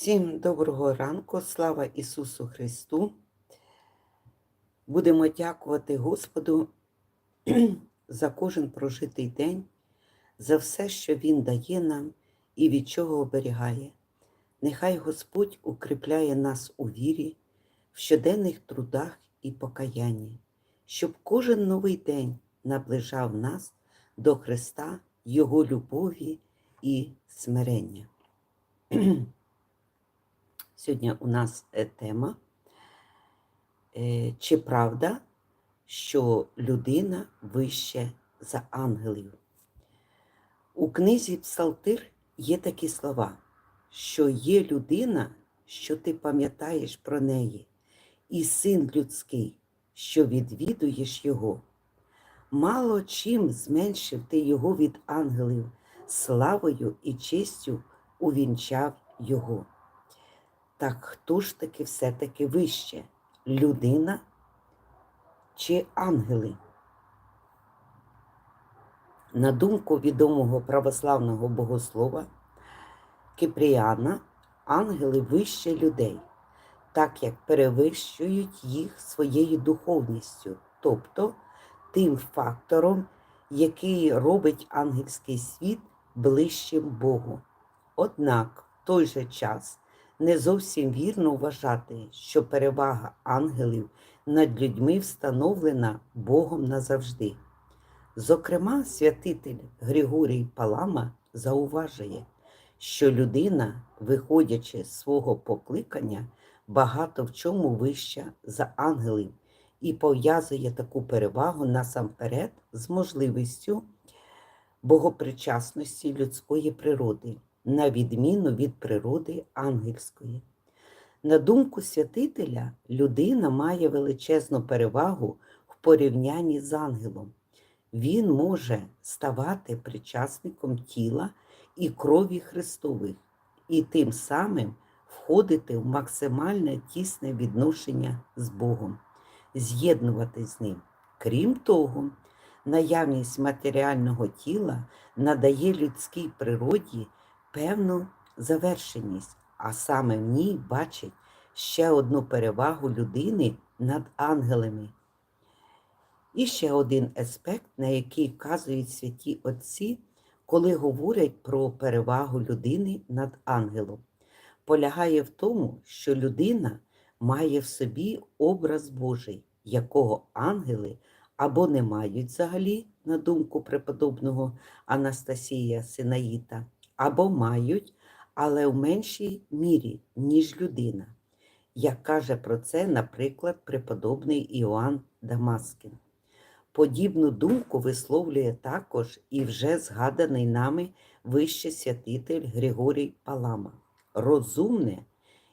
Всім доброго ранку, слава Ісусу Христу. Будемо дякувати Господу за кожен прожитий день, за все, що Він дає нам і від чого оберігає. Нехай Господь укріпляє нас у вірі, в щоденних трудах і покаянні, щоб кожен новий день наближав нас до Христа, Його любові і смирення. Сьогодні у нас е, тема, е, чи правда, що людина вище за ангелів. У книзі Псалтир є такі слова, що є людина, що ти пам'ятаєш про неї, і син людський, що відвідуєш його. Мало чим зменшив ти його від ангелів, славою і честю увінчав його. Так хто ж таки все-таки вище? Людина чи ангели? На думку відомого православного богослова Кипріана, ангели вище людей, так як перевищують їх своєю духовністю, тобто тим фактором, який робить ангельський світ ближчим Богу. Однак в той же час не зовсім вірно вважати, що перевага ангелів над людьми встановлена Богом назавжди. Зокрема, святитель Григорій Палама зауважує, що людина, виходячи з свого покликання, багато в чому вища за ангелів і пов'язує таку перевагу насамперед з можливістю богопричасності людської природи на відміну від природи ангельської. На думку святителя, людина має величезну перевагу в порівнянні з ангелом. Він може ставати причасником тіла і крові Христових, і тим самим входити в максимальне тісне відношення з Богом, з'єднувати з ним. Крім того, наявність матеріального тіла надає людській природі певну завершеність, а саме в ній бачить ще одну перевагу людини над ангелами. І ще один аспект, на який вказують святі Отці, коли говорять про перевагу людини над ангелом, полягає в тому, що людина має в собі образ Божий, якого ангели або не мають взагалі, на думку преподобного Анастасія Синаїта, або мають, але в меншій мірі, ніж людина, як каже про це, наприклад, преподобний Іоанн Дамаскін. Подібну думку висловлює також і вже згаданий нами вище святитель Григорій Палама. Розумне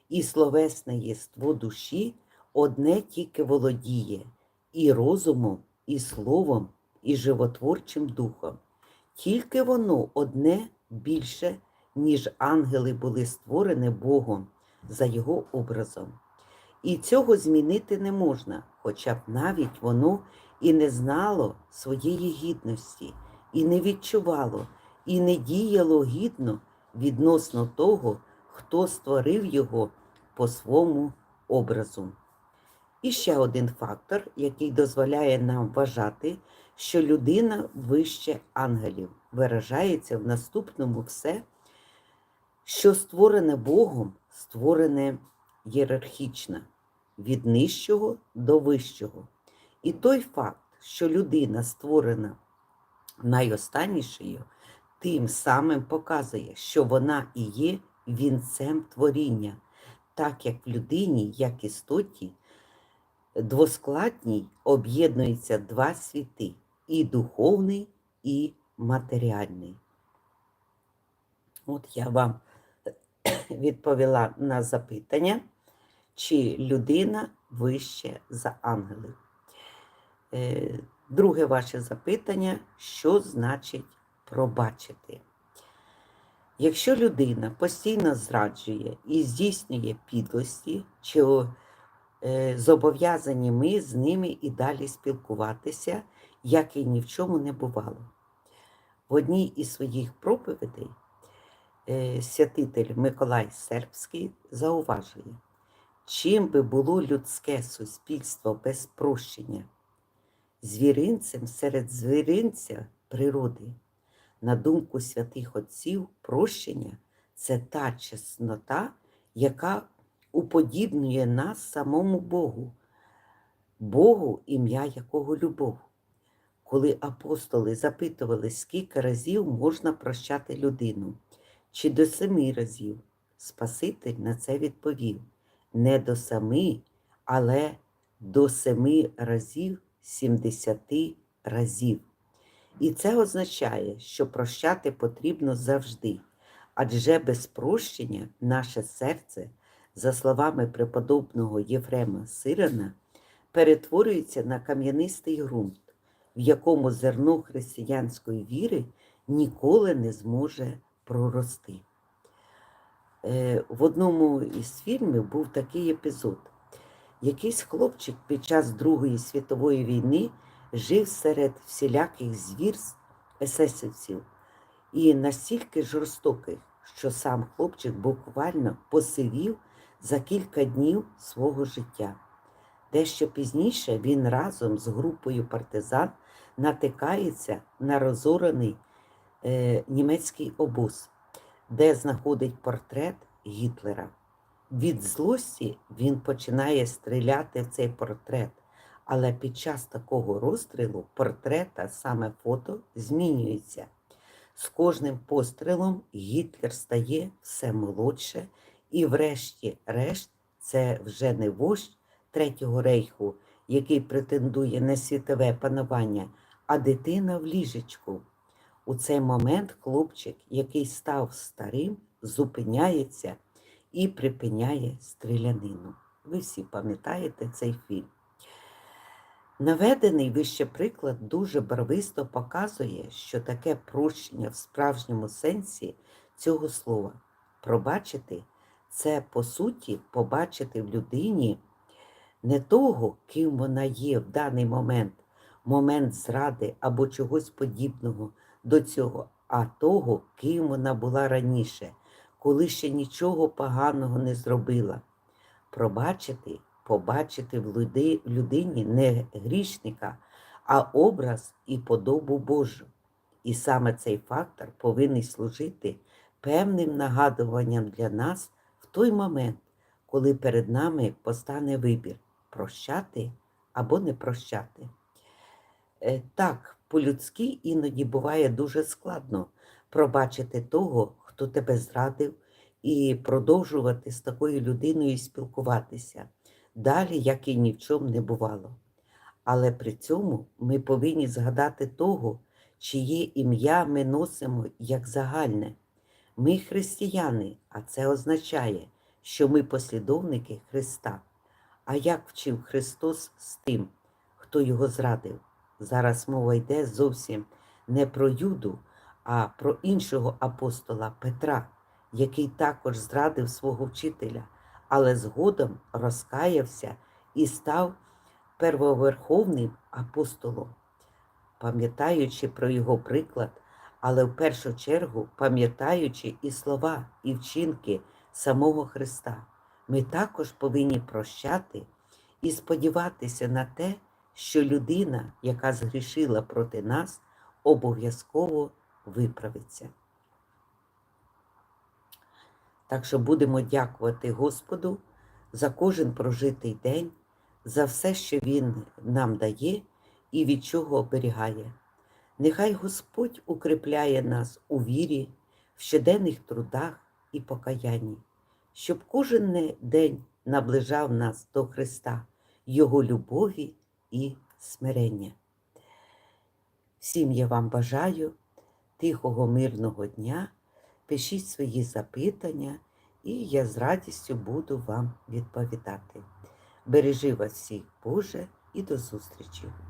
і словесне єство душі одне тільки володіє і розумом, і словом, і животворчим духом. Тільки воно одне більше, ніж ангели були створені Богом за його образом. І цього змінити не можна, хоча б навіть воно і не знало своєї гідності, і не відчувало, і не діяло гідно відносно того, хто створив його по своєму образу. І ще один фактор, який дозволяє нам вважати, що людина вище ангелів виражається в наступному все, що створене Богом, створене ієрархічно, від нижчого до вищого. І той факт, що людина створена найостаннішою, тим самим показує, що вона і є вінцем творіння, так як в людині, як істоті, двоскладній об'єднуються два світи і духовний, і матеріальний. От я вам відповіла на запитання, чи людина вище за ангелів. Е, друге ваше запитання, що значить пробачити? Якщо людина постійно зраджує і здійснює підлості, чи е, зобов'язані ми з ними і далі спілкуватися, як і ні в чому не бувало. В одній із своїх проповідей е, святитель Миколай Сербський зауважує, чим би було людське суспільство без прощення, звіринцем серед звіринця природи. На думку святих отців, прощення це та чеснота, яка уподібнює нас самому Богу, Богу, ім'я якого любов. Коли апостоли запитували, скільки разів можна прощати людину, чи до семи разів, Спаситель на це відповів: не до семи, але до семи разів сімдесяти разів. І це означає, що прощати потрібно завжди, адже без прощення наше серце, за словами преподобного Єфрема Сирана, перетворюється на кам'янистий ґрунт, в якому зерно християнської віри ніколи не зможе прорости. Е, В одному із фільмів був такий епізод. Якийсь хлопчик під час Другої світової війни жив серед всіляких звірств есесівців і настільки жорстоких, що сам хлопчик буквально посивів за кілька днів свого життя. Дещо пізніше він разом з групою партизан натикається на розорений е, німецький обоз, де знаходить портрет Гітлера. Від злості він починає стріляти в цей портрет, але під час такого розстрілу портрета, саме фото, змінюється. З кожним пострілом Гітлер стає все молодше, і, врешті-решт, це вже не вождь Третього рейху, який претендує на світове панування, а дитина в ліжечку. У цей момент хлопчик, який став старим, зупиняється і припиняє стрілянину. Ви всі пам'ятаєте цей фільм. Наведений вище приклад дуже барвисто показує, що таке прощення в справжньому сенсі цього слова. Пробачити це, по суті, побачити в людині не того, ким вона є в даний момент, момент зради або чогось подібного до цього, а того, ким вона була раніше, коли ще нічого поганого не зробила. Пробачити, побачити в людині не грішника, а образ і подобу Божу. І саме цей фактор повинен служити певним нагадуванням для нас в той момент, коли перед нами постане вибір прощати або не прощати. Е, Так, по-людськи іноді буває дуже складно пробачити того, хто тебе зрадив, і продовжувати з такою людиною спілкуватися далі, як і ні в чому не бувало. Але при цьому ми повинні згадати того, чиє ім'я ми носимо як загальне. Ми християни, а це означає, що ми послідовники Христа. А як вчив Христос з тим, хто його зрадив? Зараз мова йде зовсім не про Юду, а про іншого апостола Петра, який також зрадив свого вчителя, але згодом розкаявся і став первоверховним апостолом, пам'ятаючи про його приклад, але в першу чергу пам'ятаючи і слова, і вчинки самого Христа. Ми також повинні прощати і сподіватися на те, що людина, яка згрішила проти нас, обов'язково виправиться. Так що будемо дякувати Господу за кожен прожитий день, за все, що Він нам дає і від чого оберігає. Нехай Господь укріпляє нас у вірі, в щоденних трудах і покаянні, щоб кожен день наближав нас до Христа, Його любові і смирення. Всім я вам бажаю тихого, мирного дня. Пишіть свої запитання, і я з радістю буду вам відповідати. Бережи вас всіх, Боже, і до зустрічі!